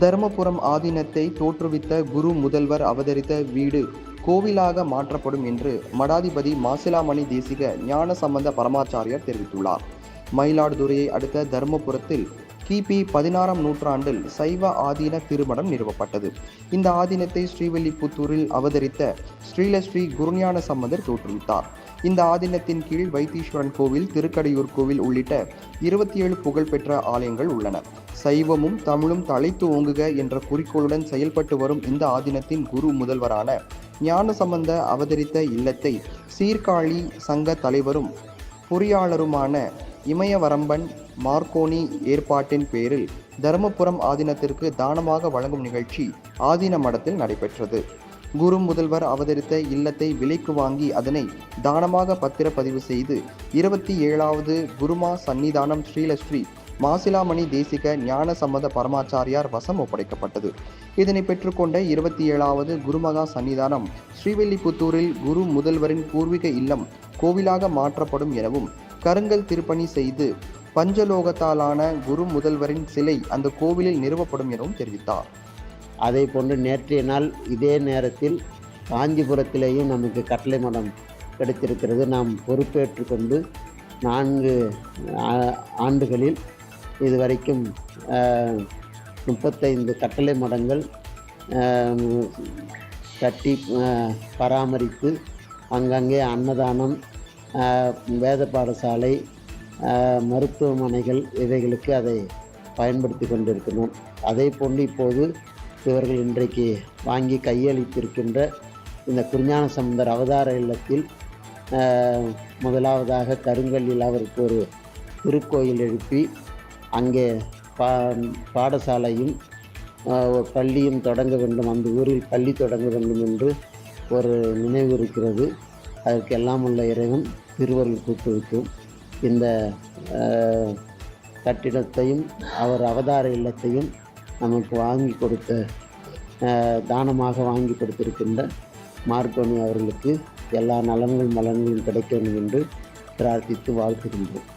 தருமபுரம் ஆதீனத்தை தோற்றுவித்த குரு முதல்வர் அவதரித்த வீடு கோவிலாக மாற்றப்படும் என்று மடாதிபதி மாசிலாமணி தேசிக ஞான சம்பந்த பரமாச்சாரியார் தெரிவித்துள்ளார். மயிலாடுதுறையை அடுத்த தருமபுரத்தில் கிபி பதினாறாம் நூற்றாண்டில் சைவ ஆதீன திருமணம் நிறுவப்பட்டது. இந்த ஆதீனத்தை ஸ்ரீவில்லிபுத்தூரில் அவதரித்த ஸ்ரீலஸ்ரீ குருஞான சம்பந்தர் தோற்றுவித்தார். இந்த ஆதீனத்தின் கீழ் வைத்தீஸ்வரன் கோவில் திருக்கடையூர் கோவில் உள்ளிட்ட இருபத்தி ஏழு புகழ்பெற்ற ஆலயங்கள் உள்ளன. சைவமும் தமிழும் தலைத்து ஓங்குக என்ற குறிக்கோளுடன் செயல்பட்டு வரும் இந்த ஆதீனத்தின் குரு முதல்வரான ஞான சம்பந்த அவதரித்த இல்லத்தை சீர்காழி சங்க தலைவரும் பொறியாளருமான இமயவரம்பன் மார்க்கோனி ஏற்பாட்டின் பேரில் தருமபுரம் ஆதீனத்திற்கு தானமாக வழங்கும் நிகழ்ச்சி ஆதீன மடத்தில் நடைபெற்றது. குரு முதல்வர் அவதரித்த இல்லத்தை விலைக்கு வாங்கி அதனை தானமாக பத்திரப்பதிவு செய்து இருபத்தி ஏழாவது குருமா சன்னிதானம் ஸ்ரீலஸ்ரீ மாசிலாமணி தேசிக ஞான சம்மத பரமாச்சாரியார் வசம் ஒப்படைக்கப்பட்டது. இதனை பெற்றுக்கொண்ட இருபத்தி ஏழாவது குருமகா சன்னிதானம் ஸ்ரீவில்லிபுத்தூரில் குரு முதல்வரின் பூர்வீக இல்லம் கோவிலாக மாற்றப்படும் எனவும் கருங்கல் திருப்பணி செய்து பஞ்சலோகத்தாலான குரு முதல்வரின் சிலை அந்த கோவிலில் நிறுவப்படும் எனவும் தெரிவித்தார். அதே போன்று நேற்றைய நாள் இதே நேரத்தில் காஞ்சிபுரத்திலேயும் நமக்கு கட்டளை மடம் கிடைத்திருக்கிறது. நாம் பொறுப்பேற்று கொண்டு நான்கு ஆ- ஆண்டுகளில் இதுவரைக்கும் முப்பத்தைந்து கட்டளை மடங்கள் கட்டி பராமரித்து அங்கங்கே அன்னதானம் வேத பாடசாலை மருத்துவமனைகள் இவைகளுக்கு அதை பயன்படுத்தி கொண்டிருக்கிறோம் அதே போன்று இப்போது இவர்கள் இன்றைக்கு வாங்கி கையளித்திருக்கின்ற இந்த குருஞான சம்பந்தர் அவதார இல்லத்தில் முதலாவதாக கருங்கல்லில் அவருக்கு ஒரு திருக்கோயில் எழுப்பி அங்கே பா பாடசாலையும் பள்ளியும் தொடங்க வேண்டும். அந்த ஊரில் பள்ளி தொடங்க வேண்டும் என்று ஒரு நினைவு இருக்கிறது. அதற்கு எல்லாம் உள்ள இறைவன் திருவருள் கூட்டுவிக்கும் இந்த கட்டிடத்தையும் அவர் அவதார இல்லத்தையும் நமக்கு வாங்கி கொடுத்த தானமாக வாங்கி கொடுத்திருக்கின்ற மார்க்கோனி அவர்களுக்கு எல்லா நலன்கள் மலன்களும் கிடைக்க வேண்டும் என்று பிரார்த்தித்து வாழ்த்துகின்றோம்.